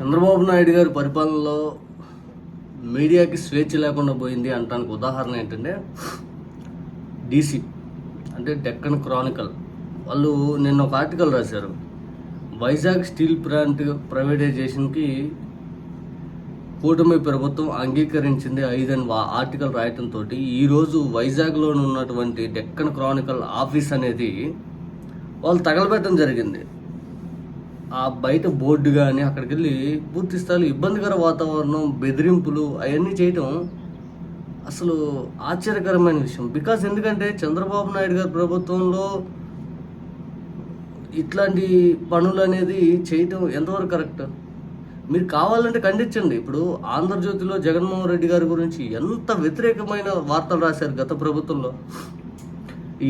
చంద్రబాబు నాయుడు గారి పరిపాలనలో మీడియాకి స్వేచ్ఛ లేకుండా పోయింది అంటానికి ఉదాహరణ ఏంటంటే డీసీ అంటే డెక్కన్ క్రానికల్. వాళ్ళు నిన్న ఒక ఆర్టికల్ రాశారు. వైజాగ్ స్టీల్ ప్లాంట్ ప్రైవేటైజేషన్కి కూటమి ప్రభుత్వం అంగీకరించింది ఐదని వా ఆర్టికల్ రాయటంతో ఈరోజు వైజాగ్లో ఉన్నటువంటి డెక్కన్ క్రానికల్ ఆఫీస్ అనేది వాళ్ళు తగలబెట్టడం జరిగింది. ఆ బయట బోర్డు కానీ అక్కడికి వెళ్ళి పూర్తి స్థాయిలో ఇబ్బందికర వాతావరణం బెదిరింపులు అవన్నీ చేయటం అసలు ఆశ్చర్యకరమైన విషయం. బికాజ్ ఎందుకంటే చంద్రబాబు నాయుడు గారి ప్రభుత్వంలో ఇట్లాంటి పనులు అనేది చేయటం ఎంతవరకు కరెక్ట్? మీరు కావాలంటే ఖండించండి. ఇప్పుడు ఆంధ్రజ్యోతిలో జగన్మోహన్ రెడ్డి గారి గురించి ఎంత వ్యతిరేకమైన వార్తలు రాశారు గత ప్రభుత్వంలో.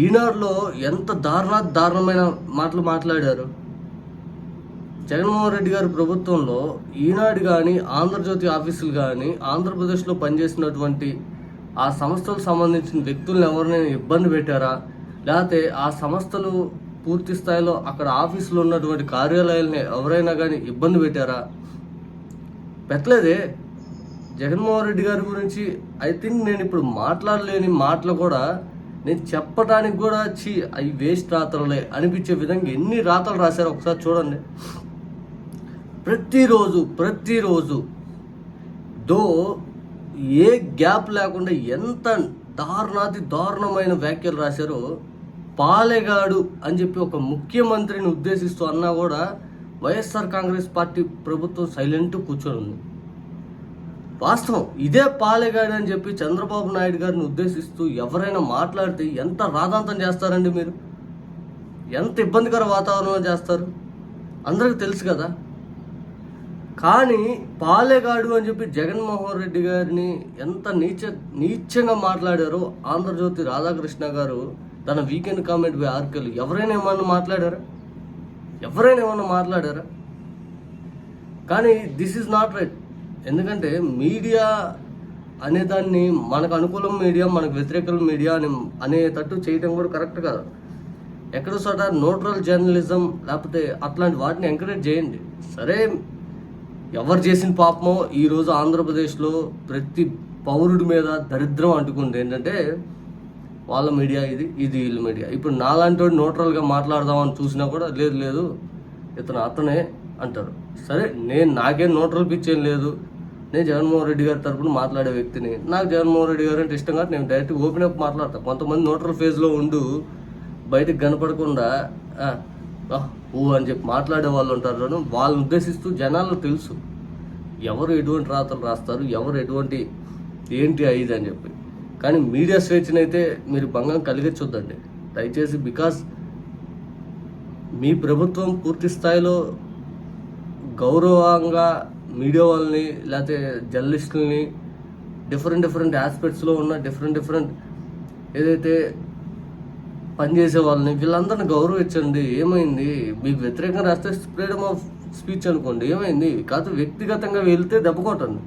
ఈనాడులో ఎంత దారుణ దారుణమైన మాటలు మాట్లాడారు. జగన్మోహన్ రెడ్డి గారి ప్రభుత్వంలో ఈనాడు కానీ ఆంధ్రజ్యోతి ఆఫీసులు కానీ ఆంధ్రప్రదేశ్లో పనిచేసినటువంటి ఆ సంస్థలకు సంబంధించిన వ్యక్తులను ఎవరినైనా ఇబ్బంది పెట్టారా? లేకపోతే ఆ సంస్థలు పూర్తి స్థాయిలో అక్కడ ఆఫీసులో ఉన్నటువంటి కార్యాలయాలని ఎవరైనా కానీ ఇబ్బంది పెట్టారా? పెట్టలేదే. జగన్మోహన్ రెడ్డి గారి గురించి ఐ థింక్ నేను ఇప్పుడు మాట్లాడలేని మాటలు కూడా నేను చెప్పడానికి కూడా చీ అవి వేస్ట్ రాతలే అనిపించే విధంగా ఎన్ని రాతలు రాశారో ఒకసారి చూడండి. ప్రతిరోజు ప్రతిరోజు. దో ఏ గ్యాప్ లేకుండా ఎంత దారుణాతి దారుణమైన వ్యాఖ్యలు రాశారో పాలెగాడు అని చెప్పి ఒక ముఖ్యమంత్రిని ఉద్దేశిస్తూ అన్నా కూడా వైఎస్ఆర్ కాంగ్రెస్ పార్టీ ప్రభుత్వం సైలెంట్ కూర్చొని ఉంది. వాస్తవం ఇదే పాలెగాడు అని చెప్పి చంద్రబాబు నాయుడు గారిని ఉద్దేశిస్తూ ఎవరైనా మాట్లాడితే ఎంత రాధాంతం చేస్తారండి మీరు? ఎంత ఇబ్బందికర వాతావరణం చేస్తారు? అందరికి తెలుసు కదా కానీ పాలెగాడు అని చెప్పి జగన్మోహన్ రెడ్డి గారిని ఎంత నీచ నీచంగా మాట్లాడారో ఆంధ్రజ్యోతి రాధాకృష్ణ గారు తన వీకెండ్ కామెంట్ బై ఆర్కెల్ ఎవరైనా ఏమన్నా మాట్లాడారా? ఎవరైనా ఏమన్నా మాట్లాడారా? కానీ దిస్ ఈజ్ నాట్ రైట్ ఎందుకంటే మీడియా అనే దాన్ని మనకు అనుకూలం మీడియా మనకు వ్యతిరేకం మీడియా అని అనేటట్టు చేయడం కూడా కరెక్ట్ కాదు. ఎక్కడో చోట న్యూట్రల్ జర్నలిజం లేకపోతే అట్లాంటి వాటిని ఎంకరేజ్ చేయండి. సరే ఎవరు చేసిన పాపమో ఈరోజు ఆంధ్రప్రదేశ్లో ప్రతి పౌరుడి మీద దరిద్రం అంటుకుంది. ఏంటంటే వాళ్ళ మీడియా ఇది ఇది వీళ్ళ మీడియా. ఇప్పుడు నాలాంటి వాడు న్యూట్రల్గా మాట్లాడదామని చూసినా కూడా లేదు లేదు ఇతను అతనే అంటారు. సరే నేను నాకేం న్యూట్రల్ పిచ్ ఏం లేదు. నేను జగన్మోహన్ రెడ్డి గారి తరపున మాట్లాడే వ్యక్తిని. నాకు జగన్మోహన్ రెడ్డి గారు అంటే ఇష్టం కాబట్టి నేను డైరెక్ట్ ఓపెన్ అప్ మాట్లాడతాను కొంతమంది న్యూట్రల్ ఫేజ్లో ఉండు బయటకు కనపడకుండా ఊ అని చెప్పి మాట్లాడే వాళ్ళు ఉంటారు వాళ్ళని ఉద్దేశిస్తూ జనాలు తెలుసు. ఎవరు ఎటువంటి రాతలు రాస్తారు ఎవరు ఎటువంటి ఏంటి అయ్యిది అని చెప్పి. కానీ మీడియా స్వేచ్ఛనైతే మీరు భంగం కలిగించొద్దండి. దయచేసి బికాస్ మీ ప్రభుత్వం పూర్తి స్థాయిలో గౌరవంగా మీడియా వాళ్ళని లేకపోతే జర్నలిస్టులని డిఫరెంట్ డిఫరెంట్ ఆస్పెక్ట్స్లో ఉన్న డిఫరెంట్ డిఫరెంట్ ఏదైతే పనిచేసే వాళ్ళని వీళ్ళందరిని గౌరవించండి. ఏమైంది? మీకు వ్యతిరేకంగా రాస్తే ఫ్రీడమ్ ఆఫ్ స్పీచ్ అనుకోండి. ఏమైంది? కాదు వ్యక్తిగతంగా వెళ్తే దెబ్బ కొట్టండి.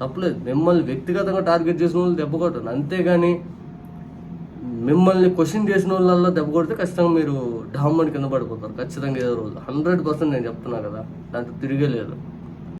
తప్పలేదు. మిమ్మల్ని వ్యక్తిగతంగా టార్గెట్ చేసిన వాళ్ళు దెబ్బ కొట్టండి. అంతేగాని మిమ్మల్ని క్వశ్చన్ చేసిన వాళ్ళల్లో దెబ్బ కొడితే ఖచ్చితంగా మీరు డామ్మని కింద పడిపోతారు. ఖచ్చితంగా ఏదో రోజు. హండ్రెడ్ పర్సెంట్ నేను చెప్తున్నా కదా. దాంట్లో తిరిగే లేదు.